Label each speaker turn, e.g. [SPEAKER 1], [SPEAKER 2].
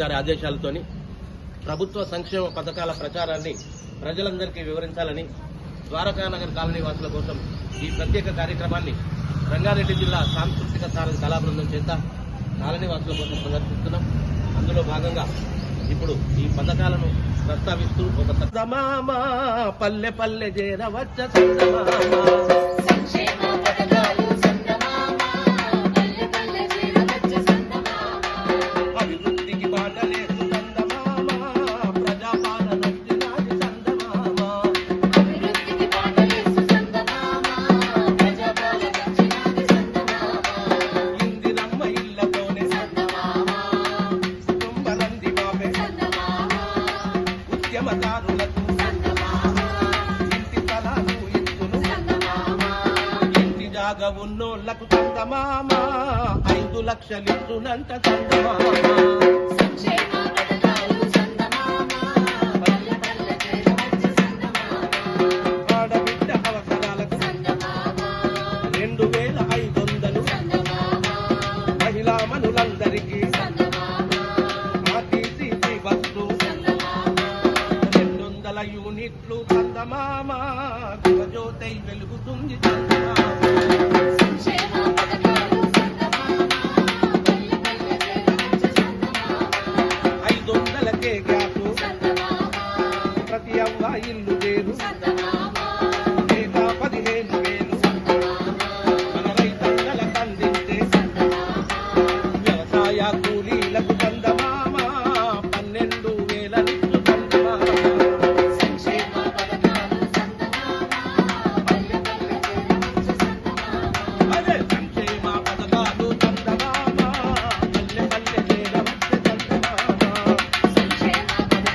[SPEAKER 1] గారి ఆదేశాలతోని ప్రభుత్వ సంక్షేమ పథకాల ప్రచారాన్ని ప్రజలందరికీ వివరించాలని ద్వారకానగర్ కాలనీ వాసుల కోసం ఈ ప్రత్యేక కార్యక్రమాన్ని రంగారెడ్డి జిల్లా సాంస్కృతిక సారథి కళాబృందం చేత కాలనీ వాసుల కోసం ప్రదర్శిస్తున్నాం. అందులో భాగంగా ఇప్పుడు ఈ పథకాలను ప్రస్తావిస్తూ ఒక పల్లె పల్లె చేరవచ్చ ఉద్యమదారులకు ఇంటి తలాలు
[SPEAKER 2] ఎత్తును
[SPEAKER 1] ఇంటి జాగ ఉన్నోళ్ళకు చందమామ? ఐదు లక్షలిచ్చునంట చందమామ
[SPEAKER 2] సంక్షేమ
[SPEAKER 1] వందల
[SPEAKER 2] యూనిట్లు
[SPEAKER 1] కందమామ వెలుగుతుంది
[SPEAKER 2] ఐదు
[SPEAKER 1] వందలకే గ్యాప్.
[SPEAKER 2] ప్రతి
[SPEAKER 1] అవ్వ ఇల్లు వేరు Ahmed.